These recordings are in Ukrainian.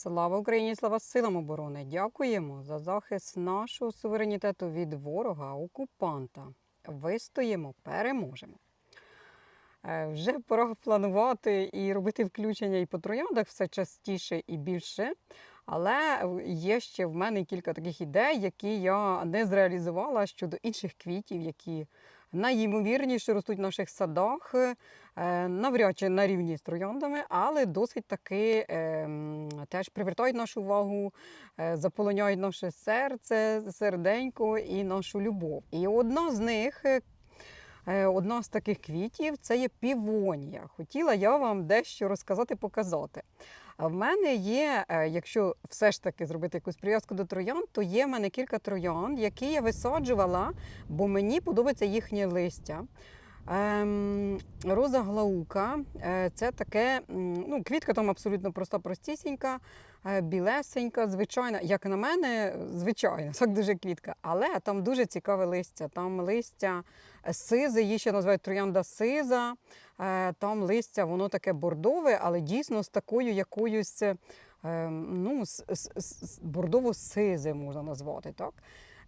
Слава Україні, слава силам оборони! Дякуємо за захист нашого суверенітету від ворога, окупанта. Вистоїмо, переможемо. Е, Вже пора планувати і робити включення і по трояндах все частіше і більше. Але є ще в мене кілька таких ідей, які я не зреалізувала щодо інших квітів, які найімовірніше ростуть в наших садах, е, навряд чи на рівні з трояндами, але досить таки е, теж привертають нашу увагу, е, заполоняють наше серце, серденько і нашу любов. І одна з них. Е, Одна з таких квітів це є півонія. Хотіла я вам дещо розказати, показати. А в мене є, е, якщо все ж таки зробити якусь прив'язку до троянд, то є в мене кілька троянд, які я висаджувала, бо мені подобається їхнє листя. Ем, роза глаука е, це таке, ну, квітка там абсолютно проста, простісінька, е, білесенька, звичайна. Як на мене, звичайна, так дуже квітка. Але там дуже цікаве листя. Там листя сизе, її ще називають троянда сиза. Е, Там листя, воно таке бордове, але дійсно з такою якоюсь е, ну, с- с- бордово-сизе можна назвати. так?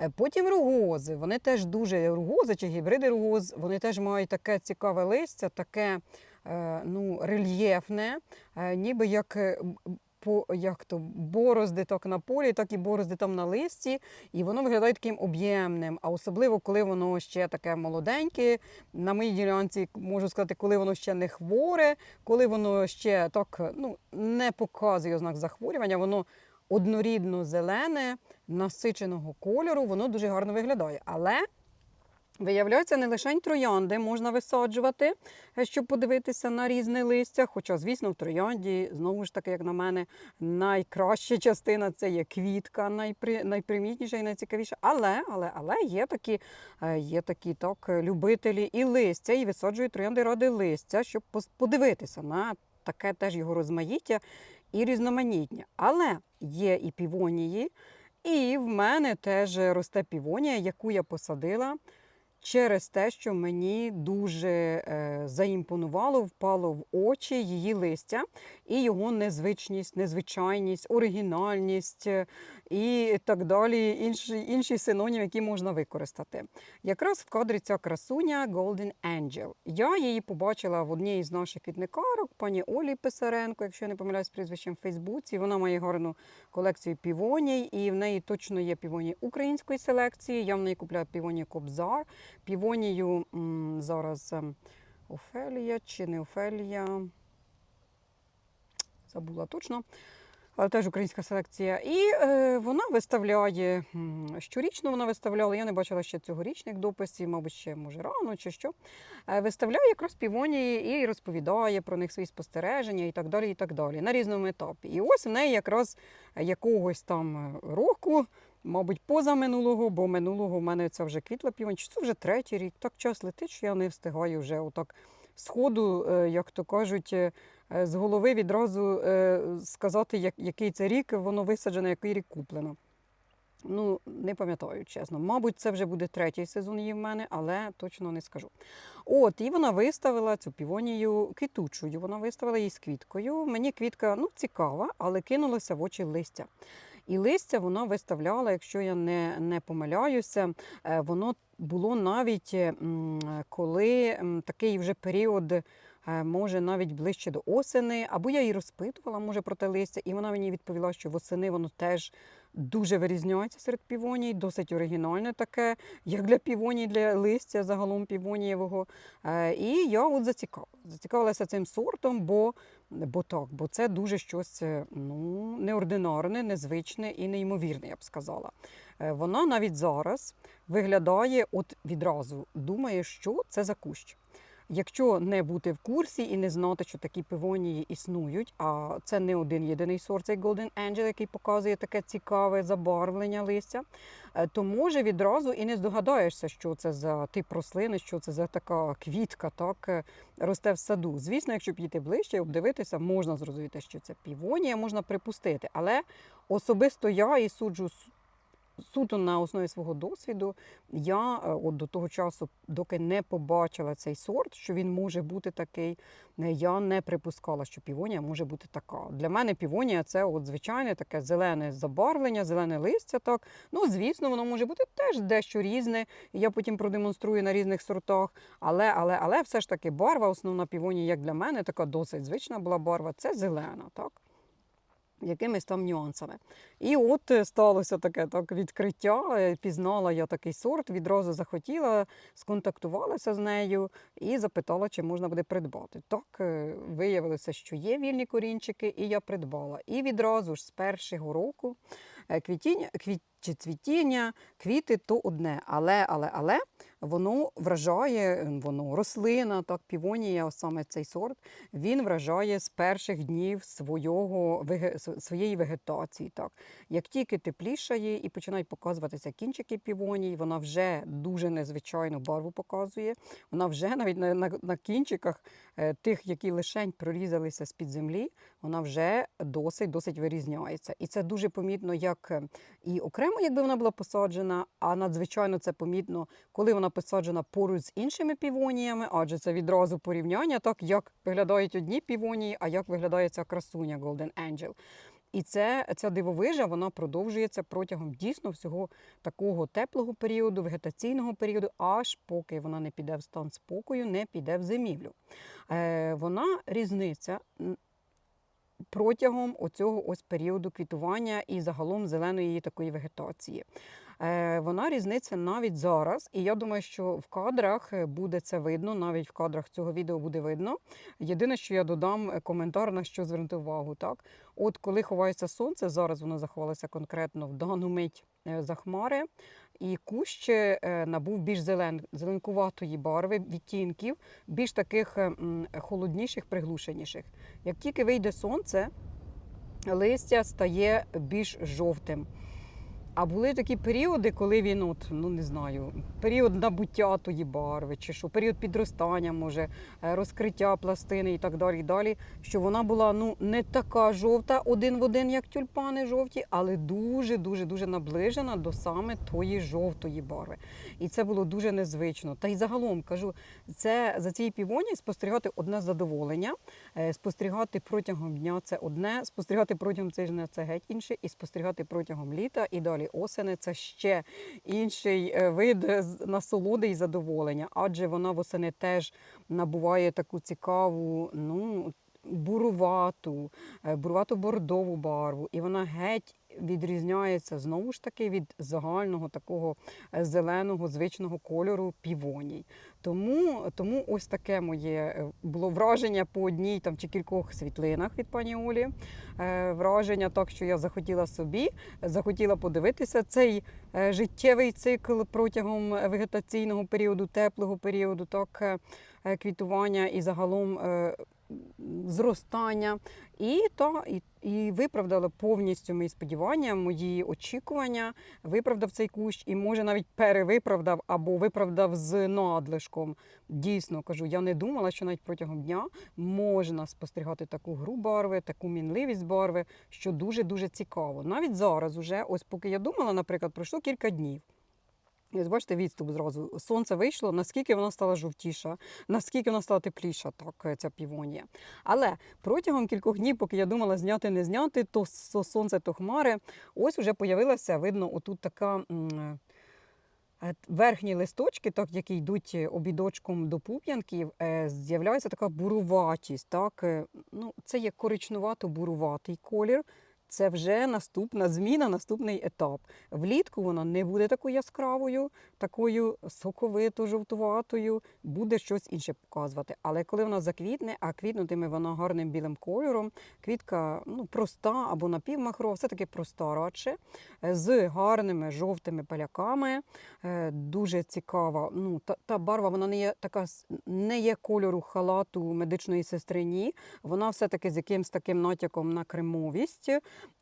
Е, Потім ругози. Вони теж дуже ругози чи гібриди ругоз, вони теж мають таке цікаве листя, таке ну, рельєфне, ніби як. По як то борозди так на полі, так і борозди там на листі, і воно виглядає таким об'ємним. А особливо, коли воно ще таке молоденьке. На моїй ділянці можу сказати, коли воно ще не хворе, коли воно ще так ну, не показує ознак захворювання, воно однорідно зелене, насиченого кольору, воно дуже гарно виглядає. Але виявляється, не лише троянди можна висаджувати, е, щоб подивитися на різне листя. Хоча, звісно, в троянді, знову ж таки, як на мене, найкраща частина це є квітка, найпри, найпримітніша і найцікавіша. Але, але, але є такі, е, є такі так, любителі і листя, і висаджують троянди ради листя, щоб подивитися на таке теж його розмаїття і різноманіття. Але є і півонії, і в мене теж росте півонія, яку я посадила через те, що мені дуже е, заімпонувало, впало в очі її листя і його незвичність, незвичайність, оригінальність е, і так далі, інші, інші синоніми, які можна використати. Якраз в кадрі ця красуня Golden Angel. Я її побачила в одній з наших квітникарок, пані Олі Писаренко, якщо я не помиляюсь прізвищем в Фейсбуці. Вона має гарну колекцію півоній, і в неї точно є півонії української селекції. Я в неї купляю півонію Кобзар, півонію зараз ем, Офелія чи не Офелія. Забула точно. Але теж українська селекція. І е, вона виставляє щорічно вона виставляла. Я не бачила ще цьогорічних дописів, мабуть, ще може рано чи що. Е, виставляє якраз півонії і розповідає про них свої спостереження і так далі. І так далі на різному етапі. І ось в неї якраз якогось там е, року, мабуть, поза минулого, бо минулого в мене це вже квітла півонь, це вже третій рік. Так час летить, що я не встигаю вже отак сходу, е, як то кажуть. е, е, З голови відразу сказати, який це рік воно висаджено, який рік куплено. Ну, не пам'ятаю, чесно. Мабуть, це вже буде третій сезон її в мене, але точно не скажу. От, і вона виставила цю півонію квітучою. Вона виставила її з квіткою. Мені квітка ну, цікава, але кинулося в очі листя. І листя вона виставляла, якщо я не, не помиляюся, е, воно було навіть е, коли такий вже період. е, Може, навіть ближче до осени, або я її розпитувала, може, про те листя, і вона мені відповіла, що восени воно теж дуже вирізняється серед півоній, досить оригінальне таке, як для півоній, для листя загалом півонієвого. І я от зацікавилася. Зацікавилася цим сортом, бо, бо так, бо це дуже щось е, ну, неординарне, незвичне і неймовірне, я б сказала. Е, Вона навіть зараз виглядає от відразу, думає, що це за кущ. Якщо не бути в курсі і не знати, що такі півонії існують, а це не один єдиний сорт, цей Golden Angel, який показує таке цікаве забарвлення листя, е, то може відразу і не здогадаєшся, що це за тип рослини, що це за така квітка, так е, росте в саду. Звісно, якщо піти ближче, обдивитися, можна зрозуміти, що це півонія, можна припустити. Але особисто я і суджу суто на основі свого досвіду, я е, от до того часу, доки не побачила цей сорт, що він може бути такий, е, я не припускала, що півонія може бути така. Для мене півонія це от звичайне таке зелене забарвлення, зелене листя. Так, ну звісно, воно може бути теж дещо різне. Я потім продемонструю на різних сортах. Але, але, але все ж таки барва, основна півонія, як для мене, така досить звична була барва. Це зелена, так якимись там нюансами. І от е, сталося таке так відкриття. е, Пізнала я такий сорт, відразу захотіла, сконтактувалася з нею і запитала, чи можна буде придбати. Так е, виявилося, що є вільні корінчики, і я придбала. І відразу ж з першого року квітіння, квіт, чи цвітіння, квіти то одне, але, але, але воно вражає, е, воно рослина, так, півонія, саме цей сорт, він вражає з перших днів свого, своєї вегетації. Так. Як тільки теплішає і починають показуватися кінчики півоній, вона вже дуже незвичайну барву показує. Вона вже навіть на, на, на кінчиках е, тих, які лишень прорізалися з-під землі, вона вже досить досить вирізняється. І це дуже помітно, як е, і окремо, якби вона була посаджена, а надзвичайно це помітно, коли вона посаджена поруч з іншими півоніями, адже це відразу порівняння, так як виглядають одні півонії, а як виглядає ця красуня Golden Angel. І це, ця дивовижа вона продовжується протягом дійсно всього такого теплого періоду, вегетаційного періоду, аж поки вона не піде в стан спокою, не піде в зимівлю. Е, вона різниця протягом оцього ось періоду квітування і загалом зеленої такої вегетації. Е, Вона різниця навіть зараз, і я думаю, що в кадрах е, буде це видно, навіть в кадрах цього відео буде видно. Єдине, що я додам е, коментар, на що звернути увагу. Так, от коли ховається сонце, зараз воно заховалося конкретно в дану мить за хмари, і кущ набув більш зелен, зеленкуватої барви, відтінків, більш таких е, холодніших, приглушеніших. Як тільки вийде сонце, листя стає більш жовтим. А були такі періоди, коли він, от, ну не знаю, період набуття тої барви, чи що, період підростання, може, е, розкриття пластини і так далі, і далі, що вона була ну, не така жовта один в один, як тюльпани жовті, але дуже-дуже дуже наближена до саме тої жовтої барви. І це було дуже незвично. Та й загалом кажу, це за цією півоні спостерігати одне задоволення, е, спостерігати протягом дня це одне, спостерігати протягом тижня це геть інше, і спостерігати протягом літа і далі осени це ще інший е, вид е, насолоди і задоволення, адже вона восени теж набуває таку цікаву, ну. Бурувату, е, бурувату бордову барву, і вона геть відрізняється знову ж таки від загального такого е, зеленого звичного кольору півоній. Тому, тому ось таке моє е, було враження по одній там чи кількох світлинах від пані Олі. Е, Враження так, що я захотіла собі, захотіла подивитися цей життєвий цикл протягом вегетаційного періоду, теплого періоду, так квітування і загалом зростання. І, та, і, і виправдала повністю мої сподівання, мої очікування, виправдав цей кущ і може навіть перевиправдав або виправдав з надлишком. Дійсно кажу, я не думала, що навіть протягом дня можна спостерігати таку гру барви, таку мінливість барви, що дуже дуже цікаво. Навіть зараз, уже, ось поки я думала, наприклад, пройшло кілька днів. Ось бачите, відступ зразу. Сонце вийшло, наскільки вона стала жовтіша, наскільки вона стала тепліша, так, е, ця півонія. Але протягом кількох днів, поки я думала зняти, не зняти, то сонце, то хмари, ось вже появилася, видно, отут така. е, Верхні листочки, так, які йдуть е, обідочком до пуп'янків, з'являється така буруватість. Так? Ну, це є коричнувато-буруватий колір. Це вже наступна зміна, наступний етап. Влітку вона не буде такою яскравою, такою соковито-жовтуватою, буде щось інше показувати. Але коли вона заквітне, а квітнутиме вона гарним білим кольором, квітка ну, проста або напівмахрова, все-таки проста радше, е, з гарними жовтими паляками. Е, Дуже цікава. Ну, та, та барва вона не є така, не є кольору халату медичної сестрині. Вона все-таки з якимсь таким натяком на кремовість.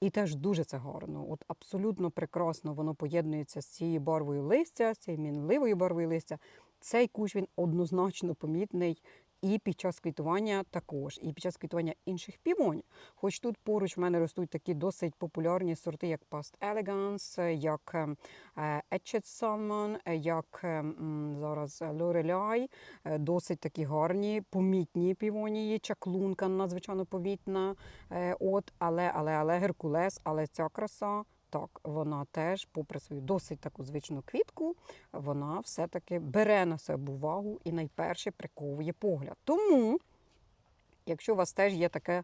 І теж дуже це гарно. От абсолютно прекрасно воно поєднується з цією барвою листя, з цією мінливою барвою листя. Цей кущ він однозначно помітний і під час квітування також, і під час квітування інших півонів. Хоч тут поруч в мене ростуть такі досить популярні сорти, як Past Elegance, як ем, е, Etched Salmon, е, як ем, зараз Lorelei, е, досить такі гарні, помітні півонії, чаклунка надзвичайно помітна. Е, От, але, але, але Геркулес, але ця краса. Так, вона теж, попри свою досить таку звичну квітку, вона все-таки бере на себе увагу і найперше приковує погляд. Тому, якщо у вас теж є таке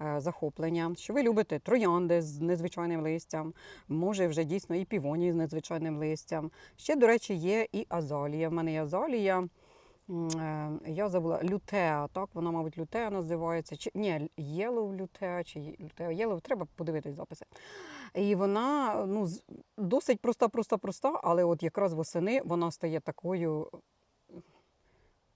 е, захоплення, що ви любите троянди з незвичайним листям, може вже дійсно і півонії з незвичайним листям. Ще, до речі, є і азалія. В мене є азалія. е, Я забула лютеа, так вона, мабуть, лютеа називається. Чи ні, єлоу лютеа, чи лютеа єлоу, треба подивитись записи. І вона ну, з- досить проста, проста, проста, але от якраз восени вона стає такою.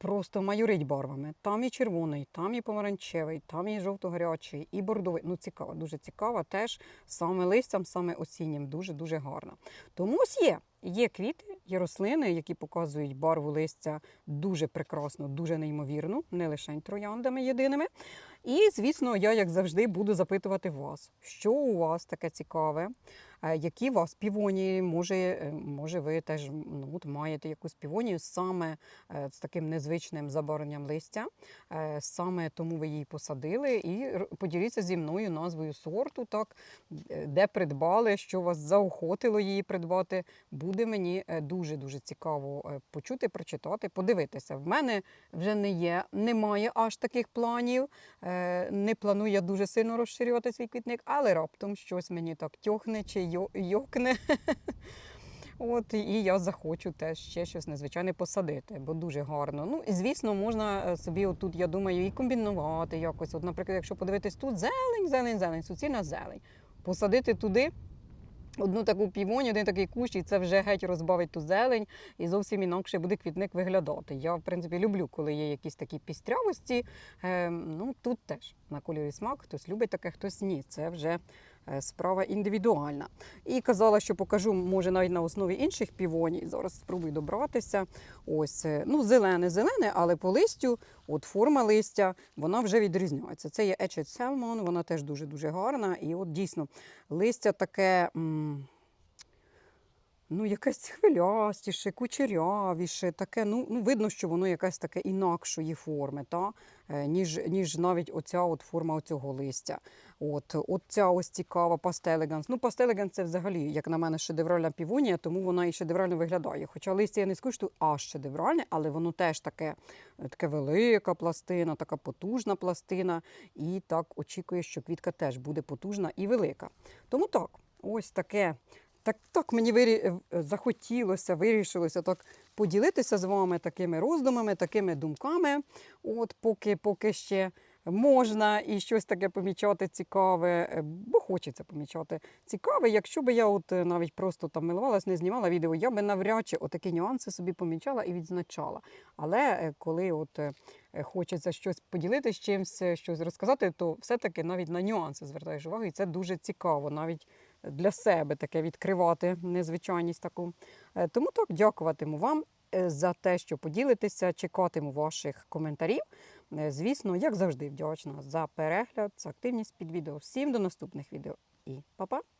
Просто майорить барвами. Там і червоний, там і помаранчевий, там і жовто-гарячий, і бордовий. Ну, цікаво, дуже цікаво. Теж саме листям, саме осіннім, дуже-дуже гарно. Тому ось є. Є квіти, є рослини, які показують барву листя дуже прекрасно, дуже неймовірно, не лише трояндами єдиними. І, звісно, я, як завжди, буду запитувати вас, що у вас таке цікаве, е, які у вас півонії, може, е, може ви теж ну, от маєте якусь півонію саме е, з таким незвичним забарвленням листя, саме тому ви її посадили, і поділіться зі мною назвою сорту, так, де придбали, що вас заохотило її придбати. Буде мені дуже-дуже цікаво е, почути, прочитати, подивитися. В мене вже не є, немає аж таких планів. Е, Не планую дуже сильно розширювати свій квітник, але раптом щось мені так тьохне чи йокне. От і я захочу теж ще щось незвичайне посадити, бо дуже гарно. Ну і звісно, можна е, собі отут, я думаю, і комбінувати якось. От, наприклад, якщо подивитись тут зелень, зелень, зелень, суцільна зелень. Посадити туди одну таку півоню, один такий кущ, і це вже геть розбавить ту зелень, і зовсім інакше буде квітник виглядати. Я, в принципі, люблю, коли є якісь такі пістрявості. Е, ну тут теж на кольорі смак, хтось любить таке, хтось ні. Це вже справа індивідуальна. І казала, що покажу, може, навіть на основі інших півоній. Зараз спробую добратися. Ось, е, ну, зелене, зелене, але по листю, от форма листя, вона вже відрізняється. Це є Etched Salmon, вона теж дуже-дуже гарна. І от дійсно листя таке. Ну, якесь хвилястіше, кучерявіше, таке, ну, ну видно, що воно якесь таке інакшої форми, та? е, ніж, ніж навіть оця от форма оцього листя. От, от ця ось цікава пастелеганс. Ну, пастелеганс це взагалі, як на мене, шедевральна півонія, тому вона і шедеврально виглядає. Хоча листя я не скажу, що аж шедевральне, але воно теж таке, е, таке велика пластина, така потужна пластина. І так очікує, що квітка теж буде потужна і велика. Тому так, ось таке. Так, так мені вирі... е, захотілося, вирішилося так поділитися з вами такими роздумами, такими думками. От поки, поки ще можна і щось таке помічати цікаве, е, бо хочеться помічати цікаве. Якщо би я от е, навіть просто там милувалась, не знімала відео, я би навряд чи отакі нюанси собі помічала і відзначала. Але е, коли от е, е, хочеться щось поділитися з чимось, е, щось розказати, то все-таки навіть на нюанси звертаєш увагу, і це дуже цікаво, навіть для себе таке відкривати незвичайність таку. Е, Тому так дякуватиму вам е, за те, що поділитеся, чекатиму ваших коментарів. Е, Звісно, як завжди, вдячна за перегляд, за активність під відео. Всім до наступних відео і па-па!